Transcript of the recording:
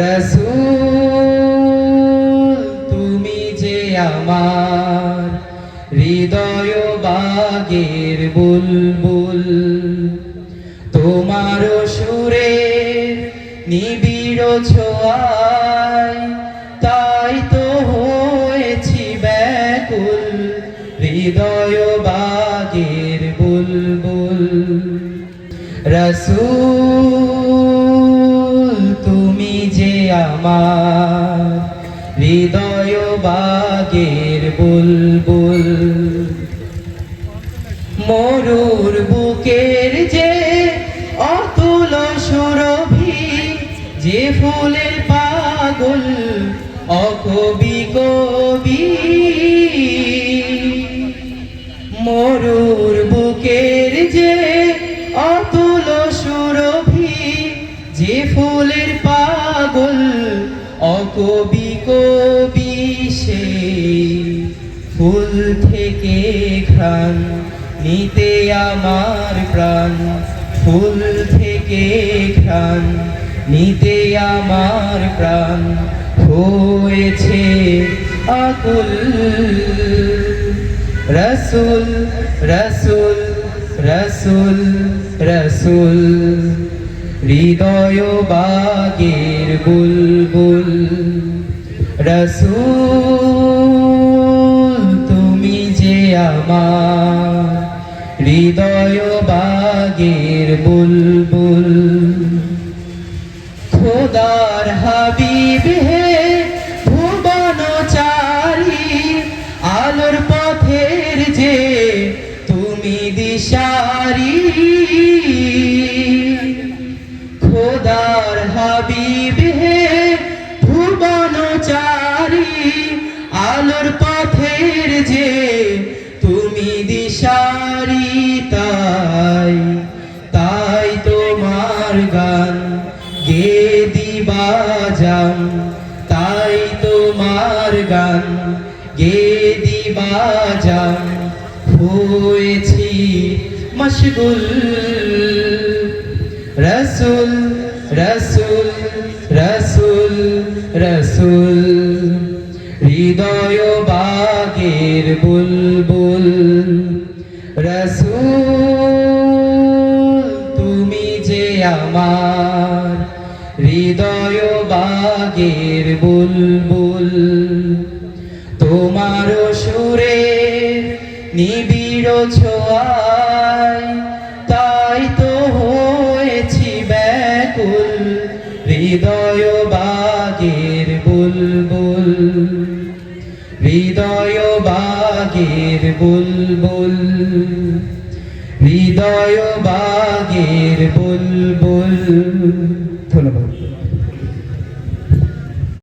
রসুল, তুমি যে আমার হৃদয় বাগের বুলবুল, তোমার সুরে নিবিড় ছোঁয়ায়, তাই তো হয়েছি ব্যাকুল হৃদয় বাগের বুলবুল। রসুল তুমি যে আমার হৃদয় বাগের বুলবুল, মরুর বুকের যে অতুল সুরভি, যে ফুলের পাগল অকবি কবি, মরুর অকবি কবি সে ফুল থেকে ঘ্রাণ, নিতে আমার প্রাণ। ফুল থেকে ঘ্রাণ, নিতে আমার প্রাণ। হয়েছে আকুল। রসুল রসুল রসুল রসুল। হৃদয় বাগের বুলবুল। রসুল, তুমি যে আমার হৃদয় বাগের বুলবুল। খোদার হাবিব হে ভুবন চারি আলোর পথের যে আলোর পথের যে তুমি দিশারি, তাই তাই তোমার গান গে দিবা যাম তাই তোমার গান গে দিবা যাম হয়েছি মশগুল, রসুল রসুল রসুল রসুল। হৃদয় বাগের বুলবুল। রসুল, তুমি যে আমার হৃদয় বাগের বুলবুল। তোমার সুরে নিবিড় ছোঁয়ায়, তাই তো হয়েছি ব্যাকুল। হৃদয় বাগের বুলবুল হৃদয় বাগের বুলবুল হৃদয় বুলবুল